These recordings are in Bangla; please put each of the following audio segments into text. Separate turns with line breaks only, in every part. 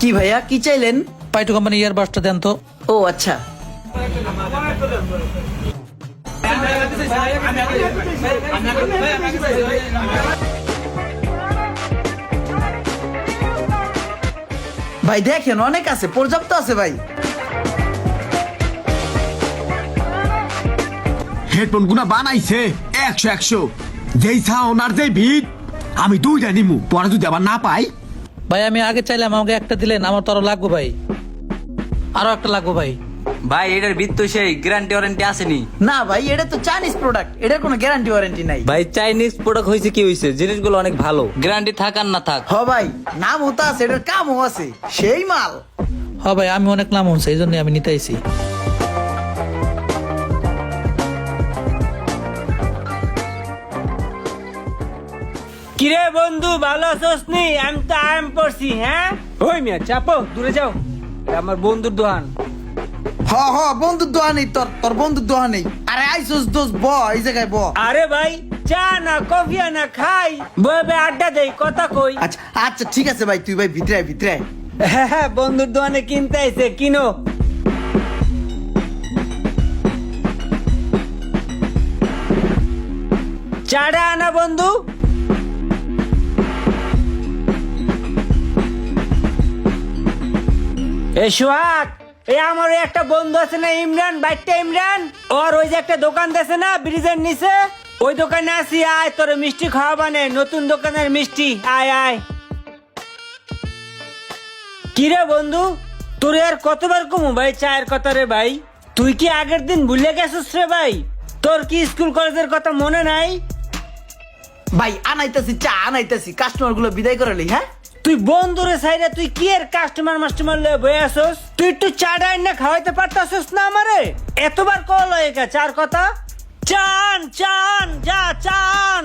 কি ভাইয়া কি চাইলেন?
পাইটু কোম্পানি ইয়ারবাসটা দেন তো।
ও আচ্ছা। ভাই দেখেন অনেক আছে পর্যাপ্ত আছে ভাই।
হেডফোন গুনা বানাইছে একশো একশো। যেই সাউন্ড আর যেই ভিড় আমি দুইটা নিমু পরে যদি আবার না পাই
ভাই আমি আগে চাইলাম আমাকে একটা দিলেন আমার তো আরও লাগবে ভাই। আরও একটা লাগবে ভাই।
ভাই এটার ভিত্তি সেই গ্যারান্টি ওয়ারেন্টি আসেনি।
না ভাই এটা তো চাইনিজ প্রোডাক্ট এটার কোনো গ্যারান্টি ওয়ারেন্টি নাই।
ভাই চাইনিজ প্রোডাক্ট হয়েছে কি হয়েছে? জিনিসগুলো অনেক ভালো। গ্যারান্টি থাক আর না থাক।
হ ভাই নামও তো আছে এটার কামও আছে সেই মাল।
হ ভাই আমি অনেক নাম হচ্ছে এই জন্য আমি নিতে আইছি।
কিরে বন্ধু ভালো আছোস নি? আমি তো আরাম করছি হ্যাঁ? ওই মিয়া চাপো দূরে যাও। এটা আমার বন্ধুর দোকান।
হ হ বন্ধুর দোয়া নেই তোর তোর বন্ধুর দোয়া নেই। আরে আইসোস দোস ব এই জায়গায় ব।
আরে ভাই চা না কফি না খাই বয়ে আড্ডা দেই কথা কই।
আচ্ছা আচ্ছা ঠিক আছে ভাই তুই ভাই ভিতরে আয়, ভিতরে আয়।
হ্যাঁ হ্যাঁ বন্ধুর দোকানে কিনতে আইছে কিনো। চাটা আনা বন্ধু। এ সোহাগ এই আমার ওই একটা বন্ধু আছে না ইমরান বাইকটা ইমরান? ওর ওই যে একটা দোকান আছে না, ব্রিজের নিচে? ওই দোকানে আসি আয়, তোর মিষ্টি খাওয়াবানে নতুন দোকানের মিষ্টি, আয় আয়। কিরে বন্ধু, তোর আর কতবার কমু ভাই চায়ের কথা রে ভাই? তুই কি আগের দিন ভুলে গেছিস রে ভাই? তোর কি স্কুল কলেজের কথা মনে নাই?
ভাই, আনাইতেছি চা, আনাইতেছি। কাস্টমারগুলো বিদায় করে হ্যাঁ?
তুই বন্ধুরে সাইডে তুই কি এর কাস্টমার মাস্টমার লয়ে বয়ে আসোস? তুই একটু চা ডাইন না খাওয়াইতে পারতাছিস না আমারে? এতবার কল হয়ে গেছে চার কথা? চান চান যা চান।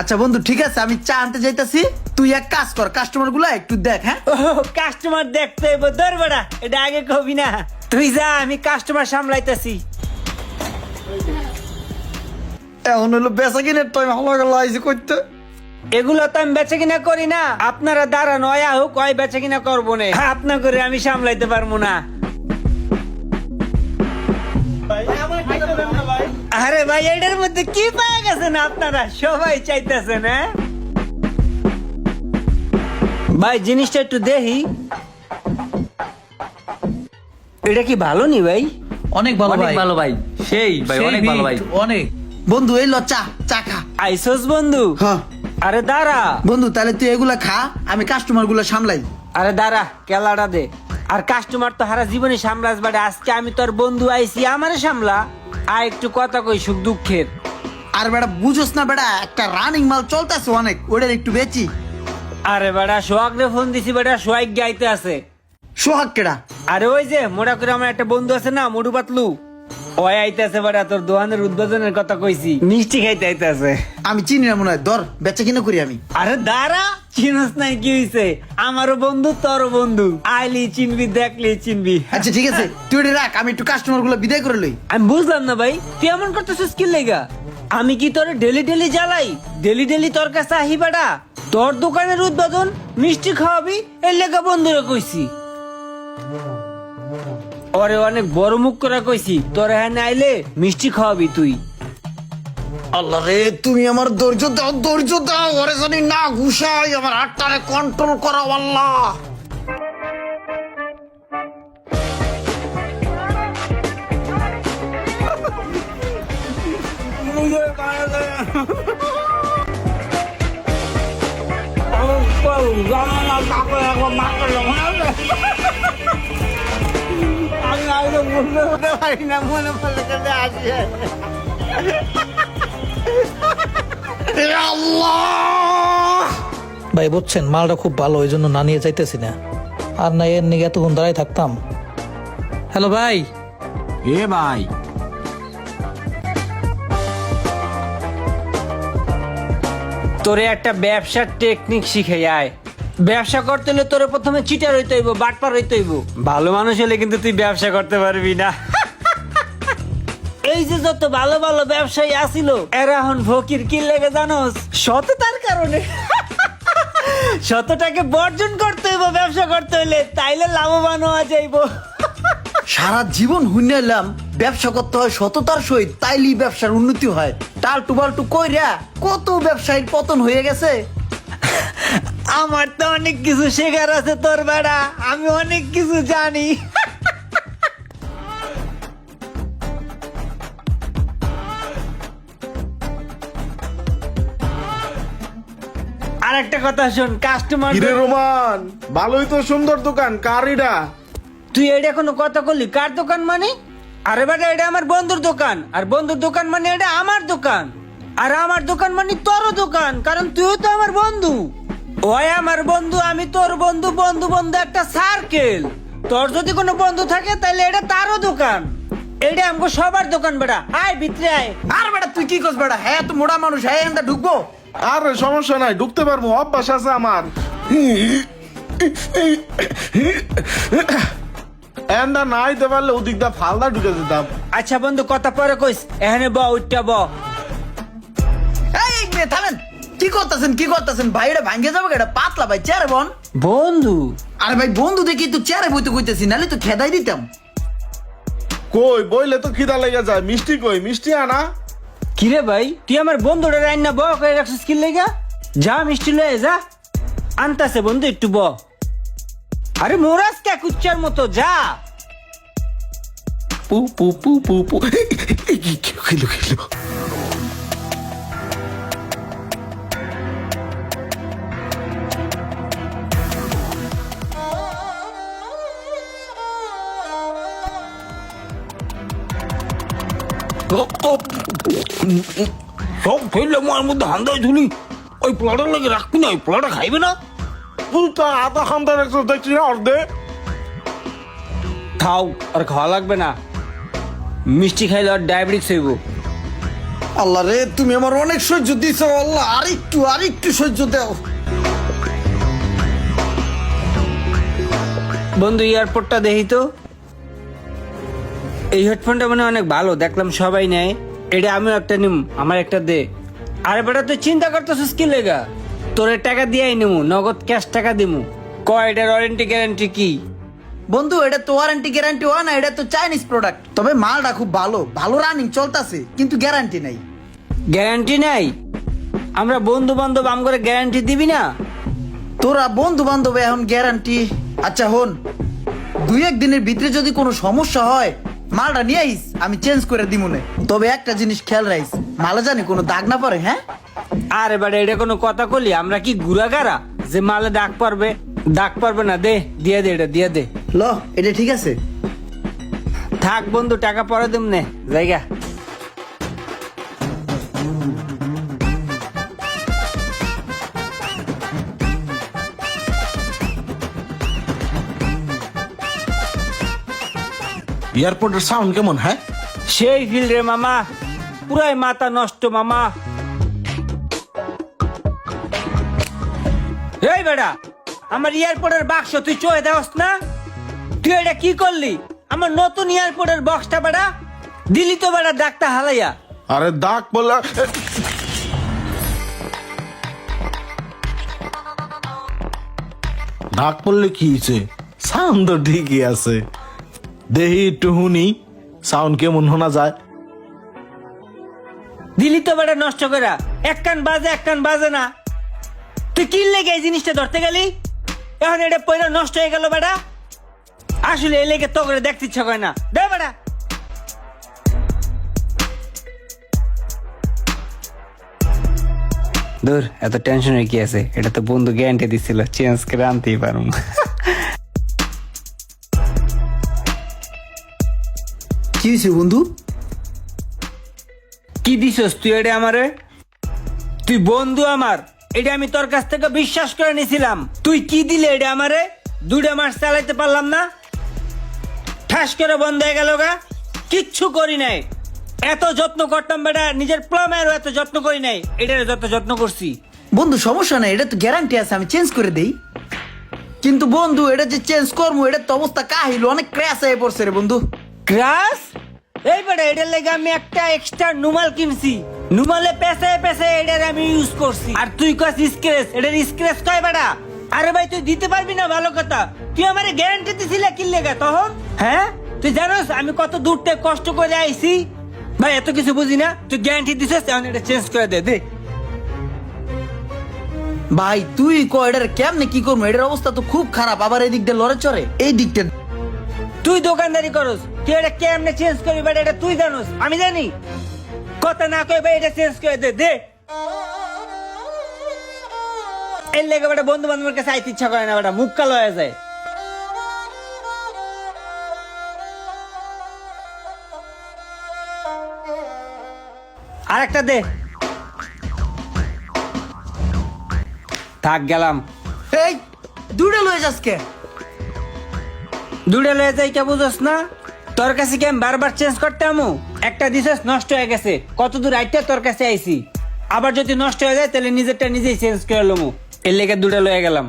আচ্ছা বন্ধু ঠিক আছে আমি চা আনতে যাইতাছি। তুই এক কাজ কর কাস্টমারগুলো একটু দেখ হ্যাঁ?
কাস্টমার দেখতে হইব ধর বেড়া এটা আগে কবি না। তুই যা আমি কাস্টমার সামলাইতেছি।
এখন হলো বেচা কিনে টাইম হলো গেল আইসি করতে
এগুলো তো আমি বেচে কিনা করি না। আপনারা দ্বারা নয়া হোক হয় বেচে কিনা করব না। আপনা করে আমি সামলাইতে পারব না। আরে ভাই এটার মধ্যে কি পাওয়া গেছেন আপনারা? সবাই চাইতেছেন হ্যাঁ? ভাই জিনিসটা একটু দেখি। এটা কি ভালো নি ভাই?
অনেক ভালো
অনেক
ভাই।
ভালো ভাই। সেই ভাই অনেক ভালো ভাই।
অনেক।
বন্ধু এই ল চা চা খা।
আইসোস বন্ধু।
হ্যাঁ।
আরে দাঁড়া।
বন্ধু তাহলে তুই এগুলা খা আমি কাস্টমারগুলো সামলাই।
আরে দাঁড়া কেলাটা দে। আর কাস্টমার তো হারা জীবনে সামলাস বাড়ে। আজকে আমি তোর বন্ধু আইছি আমারে সামলা। আর একটু কথা কই সুখ দুঃখের।
আর বেটা বুঝোস না বেটা একটা রানিং মাল চলতেছে অনেক ওটার একটু বেচি।
আরে বেটা সোহাগ রে ফোন দিছি বেটা সোহাগ গাইতে আছে।
সোহাগ কেডা?
আরে ওই যে মোটা করে আমার একটা বন্ধু আছে না মুডু পাতলু ওই আইতেছে বেটা তোর দোকানের উদ্বোধনের কথা কইছি। মিষ্টি খাইতে আইতেছে।
আমি চিনি না মনে হয় ধর বেচা কিনা করি আমি।
আরে দাঁড়া চিনস নাই কি হইছে? আমারও বন্ধু তোরও বন্ধু। আইলি চিনবি দেখলি চিনবি।
আচ্ছা ঠিক আছে তুই এটা রাখ আমি একটু কাস্টমারগুলো বিদায় করে লই।
আমি বুঝলাম না ভাই তুই এমন করতেছিস কি লেগা? আমি কি তোর ডেলি ডেলি জ্বালাই? ডেলি ডেলি তোর কাছে আহি তোর দোকানের উদ্বোধন মিষ্টি খাওয়াবি এর লেগা বন্ধুরা কইছি। ওরে অনেক বড় মুখ করে কইছি তোর হ্যাঁ আইলে মিষ্টি খাওয়াবি তুই
আল্লাহ রে তুমি আমার ধৈর্য দাও ধৈর্য দাও ওরে জানি না ঘুষাই আমার হাতটারে কন্ট্রোল করো আল্লাহ
ভাই বুঝছেন মালটা খুব ভালো ওই জন্য না নিয়ে যাইতেছি না। আর না এর নিয়ে এতক্ষণ দাঁড়াই থাকতাম। হ্যালো ভাই।
এ ভাই।
তোরে একটা ব্যবসার টেকনিক শিখে আয়। ব্যবসা করতে হলে তোরে প্রথমে চিটার হইতে হইব বাটপার হইতে হইব। ভালো মানুষ হলে কিন্তু তুই ব্যবসা করতে পারবি না। এই যে যত ভালো ভালো ব্যবসায়ী আসিল এরা এখন ফকির কি লেগে জানোস? সততার কারণে। শতটাকে বর্জন করতে হইব ব্যবসা করতে হইলে তাইলে লাভবান হওয়া যাইব।
সারা জীবন হুইনাইলাম ব্যবসা করতে হয় সততার সহিত তাইলেই ব্যবসার উন্নতি হয়। টালটু বালটু কইরা কত ব্যবসায়ীর পতন হয়ে গেছে?
আমার তো অনেক কিছু শেখার আছে তোর বেড়া আমি অনেক কিছু জানি। আর একটা কথা শোন কাস্টমার
হিরে রোমান ভালোই তো সুন্দর দোকান কারিডা
তুই এটা কোনো কথা বললি? কার দোকান মানে? আরে বেটা এটা আমার বন্ধুর দোকান। আর বন্ধুর দোকান মানে এটা আমার দোকান। আর আমার দোকান মানে তোরও দোকান কারণ তুইও তো আমার বন্ধু। ওই আমার বন্ধু আমি তোর বন্ধু বন্ধু বন্ধু একটা সার্কেল তোর যদি কোনো বন্ধু থাকে তাহলে এটা তারও দোকান। এটা আমাকে সবার দোকান বেটা। আয় ভিতরে আয়।
আর বেটা তুই কি করছ বেটা? হ্যাঁ তো মোড়া মানুষ হ্যাঁ এখানটা ঢুকবো?
আর সমস্যা নাই ঢুকতে পারব অভ্যাস আছে আমার। এন্ডা না আইতে পারলে ওদিক দা ফালদা ঢুকে যেতাম।
আচ্ছা বন্ধু কথা পরে কইস। এখানে ব উঠটা ব।
এই থামেন। কি করতেছেন কি করতেছেন ভাই এটা ভাঙ্গে যাবে এটা পাতলা ভাই চেয়ারে বন
বন্ধু
আরে ভাই বন্ধু দেখি তো চেয়ারে বইতে কইতেছি নাহলে তো খেদাই দিতাম
কই বইলে তো খিদা লেগে যায় মিষ্টি কই মিষ্টি আনা
কিরে ভাই তুই আমার বন্ধুটা রান্না ব করে রাখছিস কি লেগা যা মিষ্টি লয়ে যা আনতাছে বন্ধু একটু ব আরে মোরাজ কে কুচ্চার মতো যা
পু পু পু পু পু খেলো খেলো
সব ফেললে আমার মধ্যে হান্দায় ধুলি ওই পোলাটার লাগে রাখবি না ওই পোলাটা খাইবে না।
তুই তো আধা খান্তা দেখছ দেখছি না অর্ধে।
খাও আর খাওয়া লাগবে না। মিষ্টি খাইলে আর ডায়াবেটিস হইব।
আল্লাহ রে তুমি আমার অনেক সহ্য দিছো আল্লাহ আর একটু আর একটু সহ্য দাও।
বন্ধু এয়ারপোর্টটা দেখি তো। এই হেডফোনটা মানে অনেক ভালো দেখলাম সবাই নেয়। এটা আমিও একটা নিম আমার একটা দে। আরে বেটা তুই চিন্তা করতেছিস কি লেগা? তোরে টাকা দিয়াই নিমু নগদ ক্যাশ টাকা দিমু। ক এটার ওয়ারেন্টি গ্যারান্টি কি?
বন্ধু এটা তো ওয়ারেন্টি গ্যারান্টি হয় না এটা তো চাইনিজ প্রোডাক্ট তবে মালটা খুব ভালো ভালো রানিং চলতেছে কিন্তু গ্যারান্টি নাই।
গ্যারান্টি নাই? আমরা বন্ধু বান্ধব আম করে গ্যারান্টি দিবি না?
তোরা বন্ধু বান্ধব এখন গ্যারান্টি আচ্ছা হন। দুই এক দিনের ভিতরে যদি কোনো সমস্যা হয় মালটা নিয়ে আইস আমি চেঞ্জ করে দিমুনে তবে একটা জিনিস খেয়াল রাখিস মালা জানি কোনো দাগ না পড়ে হ্যাঁ?
আরে বাড়ি এটা কোনো কথা কলি? আমরা কি গুড়াগারা যে মালে ডাক পারবে দাগ পারবে না দে দিয়ে দে এটা দিয়ে দে।
ল এটা ঠিক আছে।
থাক বন্ধু টাকা পরে দিম নে জায়গা।
এয়ারপোর্টের সাউন্ড কেমন হ্যাঁ?
সেই ফিল রে মামা পুরাই মাথা নষ্ট মামা। এই বেটা আমার এয়ারপোর্টের বাক্স তুই চয়ে দেওস না? তুই এটা কি করলি? আমার নতুন এয়ারপোর্টের বক্সটা বেটা দিলি তো বেটা ডাক্তার হালাইয়া।
আরে দাগ বললা ডাক পড়লে কি হয়েছে? সাউন্ড তো ঠিকই আছে। দেহি একটু শুনি সাউন্ড কেমন শোনা যায়?
দিলি তো বেটা নষ্ট করা এক কান বাজে এক কান বাজে না। তুই কি লেগে এই জিনিসটা ধরতে গেলি? এখন এটা পয়লা নষ্ট হয়ে গেল বেটা। আসলে এই লেগে তো করে দেখতে ইচ্ছা করে না। দে বেটা। দূর এত টেনশনের কি আছে? এটা তো বন্ধু গ্যারান্টি দিছিল চেঞ্জ করে আনতেই পারুম।
কি হয়েছে বন্ধু?
কি দিছস তুই এটা আমারে? তুই বন্ধু আমার এটা আমি তোর কাছ থেকে বিশ্বাস করে নিছিলাম। তুই কি দিলে এটা আমারে? দুটা মাস চালাইতে পারলাম না। ঠাস করে বন্ধ হয়ে গেল গা। কিচ্ছু করি নাই। এত যত্ন করতাম বেটা নিজের প্লামেরও এত যত্ন করি নাই। এটার যত যত্ন করছি।
বন্ধু সমস্যা নাই এটা তো গ্যারান্টি আছে আমি চেঞ্জ করে দেই। কিন্তু বন্ধু এটা যে চেঞ্জ করব এটা তো অবস্থা কাহিল অনেক ক্র্যাশ হয়ে পড়ছে রে বন্ধু।
ক্রাশ এই বেটা এটার লেগে আমি একটা এক্সট্রা নুমাল কিনছি। নুমালে পেঁচায় পেঁচায় এটার আমি ইউজ করছি। আর তুই কাস স্ক্রেচ এটার স্ক্রেচ কয় বেটা আরে ভাই তুই দিতে পারবি না ভালো কথা। তুই আমারে গ্যারান্টি দিছিলে কি লেগে তখন? হ্যাঁ? তুই জানোস আমি কত দূর থেকে কষ্ট করে আইছি? ভাই এত কিছু বুঝি না। তুই গ্যারান্টি দিছিস এখন এটা চেঞ্জ করে দে দে।
ভাই তুই ক এটার কেমনে কি করব? এটার অবস্থা তো খুব খারাপ আবার এই দিক দিয়ে লড়ে চড়ে। এই দিকটা
তুই দোকানদারি করস। তুই এটা কেমনে চেঞ্জ করবি বেটা? এটা তুই জানোস। আমি জানি। কথা না কই এটা চেঞ্জ করে দে দে। এর লেগে বেটা বন্ধু বান্ধবের কাছে আইতে ইচ্ছা করে না বেটা মুখ কালো হয়ে যায়। আরেকটা দে। থাক গেলাম।
এই দুটো লয়ে যাস কে?
দূরে লয়ে যাই কে বুঝোস না? তোর কাছে কি আমি বারবার চেঞ্জ করতে আমু? একটা দিছস নষ্ট হয়ে গেছে। কত দূর আইতে তোর কাছে আইছি। আবার যদি নষ্ট হয়ে যায়, তাহলে নিজেরটা নিজেই চেঞ্জ করে লমু। এর লেগে দূরে লয়ে গেলাম।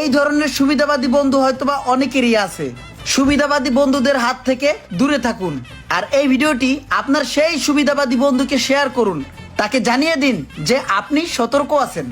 এই ধরনের সুবিধাবাদী বন্ধু হয়তোবা অনেকেরই আছে। সুবিধাবাদী বন্ধুদের হাত থেকে দূরে থাকুন। আর এই ভিডিওটি আপনার সেই সুবিধাবাদী বন্ধুকে শেয়ার করুন। তাকে জানিয়ে দিন যে আপনি সতর্ক আছেন।